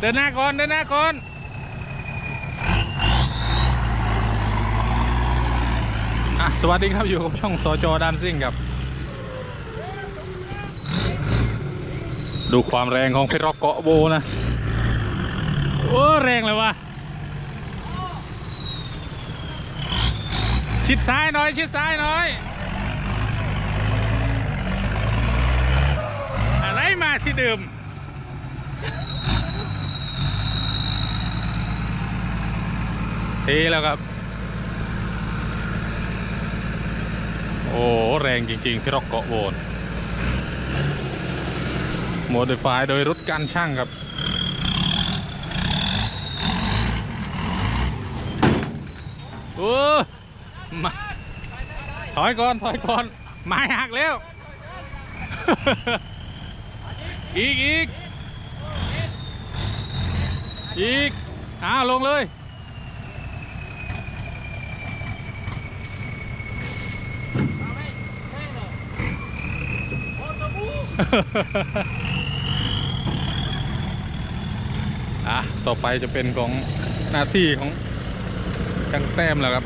เดินหน้าก่อนเดินหน้าก่อนอะสวัสดีครับอยู่กับช่องสจดานซิ่งครับ ดูความแรงของเพชรร็อกเกาะโบนะโอ้แรงเลยวะชิดซ้ายหน่อยชิดซ้ายหน่อยอะไรมาสิเดิม ทีแล้วครับ โอ้แรงจริงๆที่ร็อกเกาะโบนโมดิฟายโดยรถการช่างครับ โอ้มาถอยก่อน ถอยก่อนไม้หักแล้ว อีกอีกอีกอ้าวลงเลย อะ ต่อไปจะเป็นของหน้าที่ของช่างแต้มแล้วครับ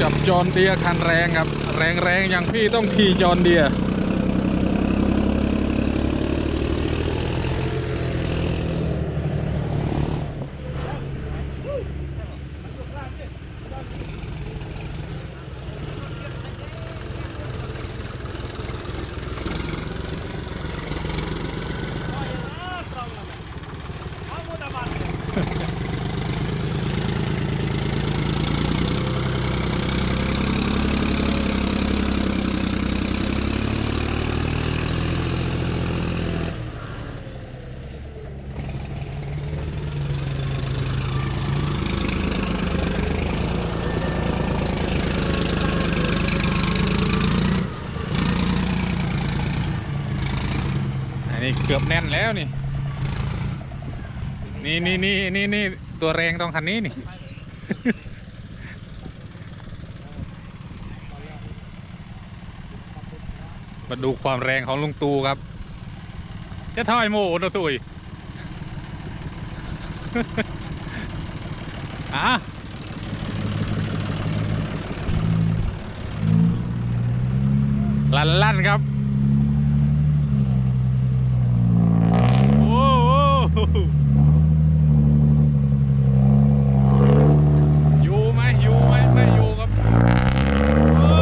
จับจอนเดียคันแรงครับ แรงแรงอย่างพี่ต้องขี่จอนเดีย เกือบแน่นแล้วนี่ นี่นี่นี่นี่นี่ตัวแรงตรงคันนี้นี่ มาดูความแรงของลุงตูครับ จะถอยโมโนตุยอะลั่นลั่นครับ โอ้โหอยู่ไหมอยู่ไหมไม่อยู่ครับโอ้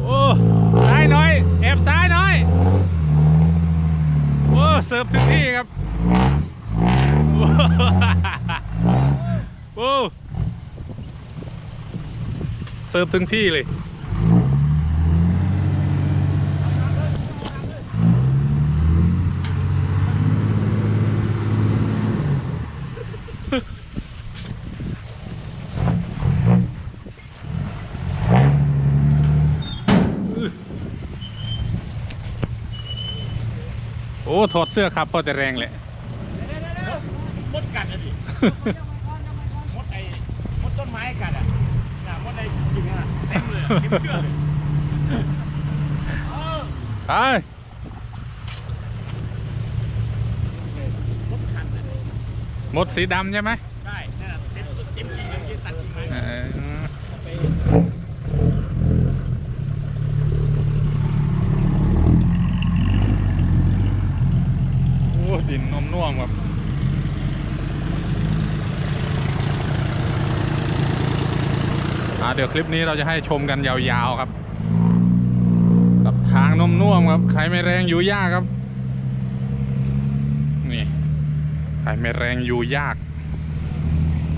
โอ้ซ้ายหน่อยแอบซ้ายหน่อยโอ้ เสิร์ฟถึงที่ครับโอ้เสิร์ฟถึงที่เลย โอ้ถอดเสื้อครับพอแต่แรงแหละ มดกัดอะดิมดไอ้มดต้นไม้กัดอะน่ะมดไอ้จริงอะเต็มเลยอะเต็มเชือกเลยเออไปมดคันเลยหมดสีดำใช่ไหม ใช่นั่นน่ะเต็มเต็มจริงเลยที่ตัดจริงไหม เออโอ้ ดินนมน่วมครับเดี๋ยวคลิปนี้เราจะให้ชมกันยาวๆครับ กับทางนมน่วมครับ ใครไม่แรงอยู่ยากครับ นี่ ใครไม่แรงอยู่ยาก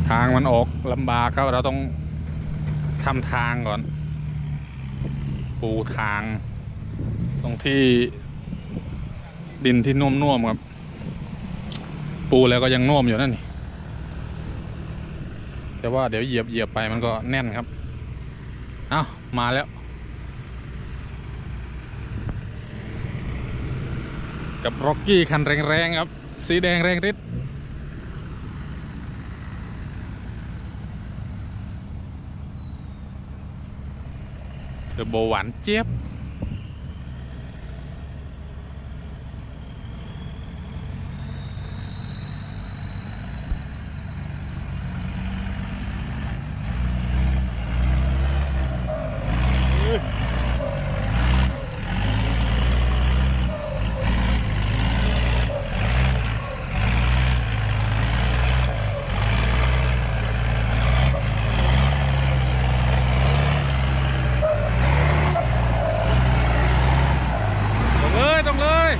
ทางมันออกลำบากครับเราต้องทำทางก่อนปูทาง ตรงที่ดินที่น่มๆครับ ปูแล้วก็ยังน่มอยู่นั่นนี่แต่ว่าเดี๋ยวเหยียบเหยียบไปมันก็แน่นครับ เอ้ามาแล้ว กับร็อกกี้คันแรงๆครับ สีแดงแรงฤทธิ์เดอะโบหวานเจี๊ยบ เลยตรงเลย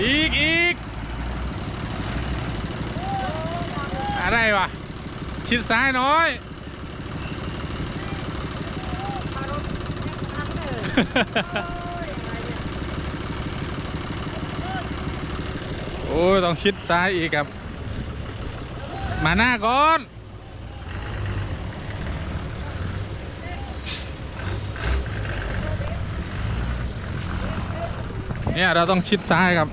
อีกอีกอะไรวะชิดซ้ายน้อยโอ้ยต้องชิดซ้ายอีกครับ มาหน้าก่อน เนี่ยเราต้องชิดซ้ายครับ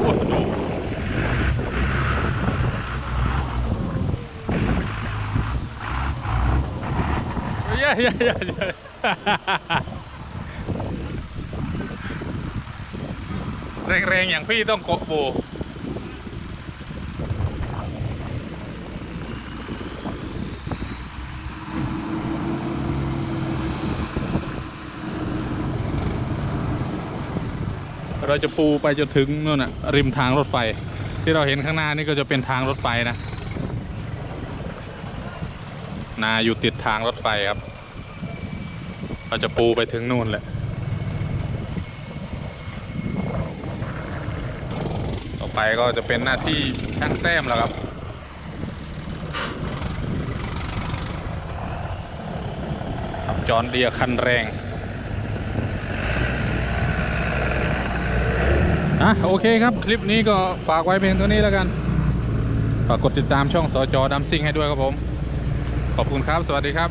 โอ้โหเย้เย้เย้เย้ แรงๆอย่างพี่ต้องเกะโบเราจะปูไปจนถึงนู่นน่ะริมทางรถไฟ ที่เราเห็นข้างหน้านี่ก็จะเป็นทางรถไฟนะนาอยู่ติดทางรถไฟครับ เราจะปูไปถึงนู่นแหละ ต่อ ไปก็จะเป็นหน้าที่ช่างแต้มแล้วครับขับจอนเดียคันแรงอะโอเคครับคลิปนี้ก็ฝากไว้เพียงเท่านี้แล้วกันฝากกดติดตามช่องสจดัมซิงให้ด้วยครับผม ขอบคุณครับ สวัสดีครับ